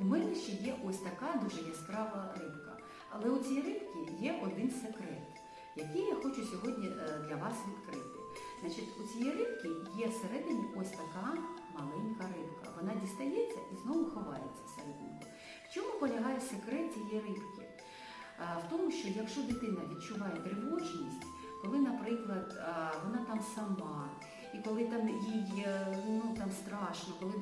У мене ще є ось така дуже яскрава рибка. Але у цій рибки є один секрет, який я хочу сьогодні е, для вас відкрити. Значить, у цієї рибки є всередині ось така маленька рибка. Вона дістається і знову ховається всерединку. В чому полягає секрет цієї рибки? Е, В тому, що якщо дитина відчуває тривожність, коли, наприклад, е, вона там сама, і коли там їй ну, там страшно, коли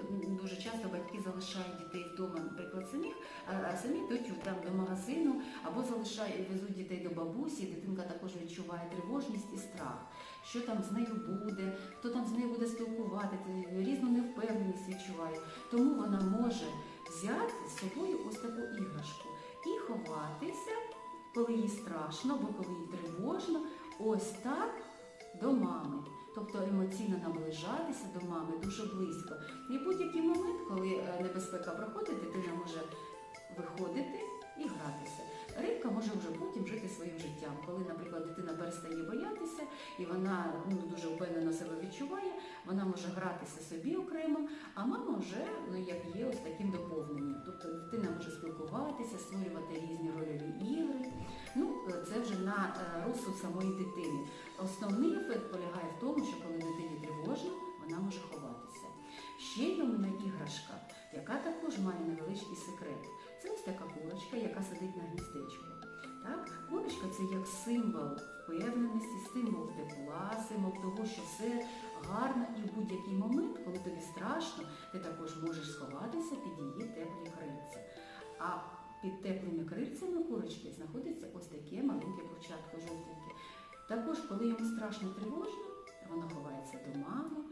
дуже часто батьки залишають дітей вдома, наприклад, самих, а самі йдуть там до магазину або залишають, везуть дітей до бабусі, дитинка також відчуває тривожність і страх, що там з нею буде, хто там з нею буде спілкувати, різну невпевненість відчуває. Тому вона може взяти з собою ось таку іграшку і ховатися, коли їй страшно, або коли їй тривожно, ось так до мами. Тобто емоційно наближатися до мами дуже близько. І будь-який момент, коли е, небезпека проходить, дитина може виходити і гратися. Рибка може вже потім жити своїм життям. Коли, наприклад, дитина перестає боятися і вона ну, дуже впевнено себе відчуває, вона може гратися собі окремо, а мама вже на е, розсуд самої дитини. Основний ефект полягає в тому, що коли дитині тривожно, вона може ховатися. Ще є у мене іграшка, яка також має невеличкий секрет. Це ось така курочка, яка сидить на гніздечку. Так? Курочка це як символ впевненості, символ тепла, символ того, що все гарно і в будь-який момент, коли тобі страшно, ти також можеш сховатися під її теплі крильця. А під теплими крильцями курочки знаходиться ось таке маленьке курчатко жовтеньке. Також, коли йому страшно тривожно, вона ховається до мами.